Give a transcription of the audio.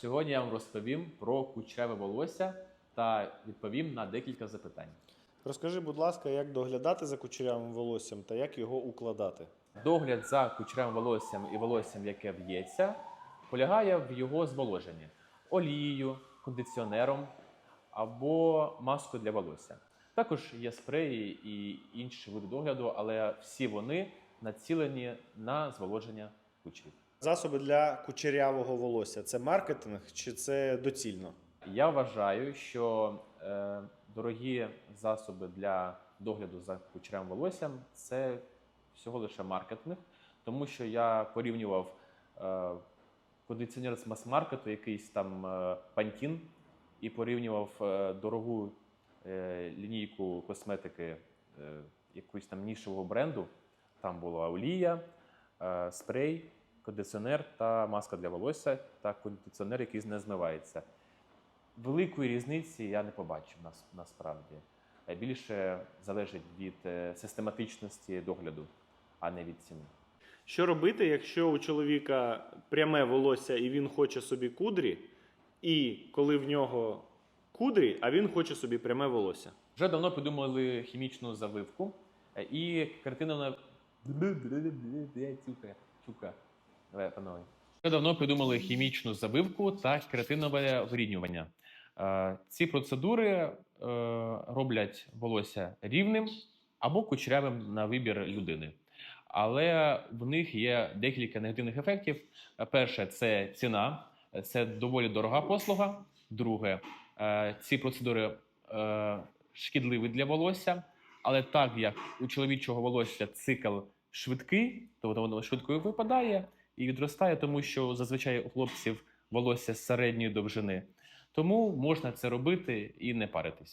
Сьогодні я вам розповім про кучеряве волосся та відповім на декілька запитань. Розкажи, будь ласка, як доглядати за кучерявим волоссям та як його укладати. Догляд за кучерявим волоссям і волоссям, яке в'ється, полягає в його зволоженні олією, кондиціонером або маскою для волосся. Також є спреї і інші види догляду, але всі вони націлені на зволоження кучерів. Засоби для кучерявого волосся це маркетинг чи це доцільно? Я вважаю, що е, дорогі засоби для догляду за кучерявим волоссям це всього лише маркетинг, тому що я порівнював е, кондиціонер з мас-маркету, якийсь там е, Pantene, і порівнював е, дорогу е, лінійку косметики е, якогось там нішевого бренду. Там була олія, е, спрей, кондиціонер та маска для волосся та кондиціонер, який не змивається. Великої різниці я не побачив нас, насправді. Е, Більше залежить від е, систематичності догляду, а не від ціни. Що робити, якщо у чоловіка пряме волосся і він хоче собі кудрі, і коли в нього кудрі, а він хоче собі пряме волосся? Вже давно придумали хімічну завивку е, і картина тюка. Давай, панове. Вже давно придумали хімічну завивку та кератинове виріднювання. Е, Ці процедури е, роблять волосся рівним або кучерявим на вибір людини. Але в них є декілька негативних ефектів. Перше це ціна, це доволі дорога послуга. Друге, е, ці процедури шкідливі для волосся, але так як у чоловічого волосся цикл швидкий, то воно швидко випадає і відростає, тому що зазвичай у хлопців волосся середньої довжини. Тому можна це робити і не паритись.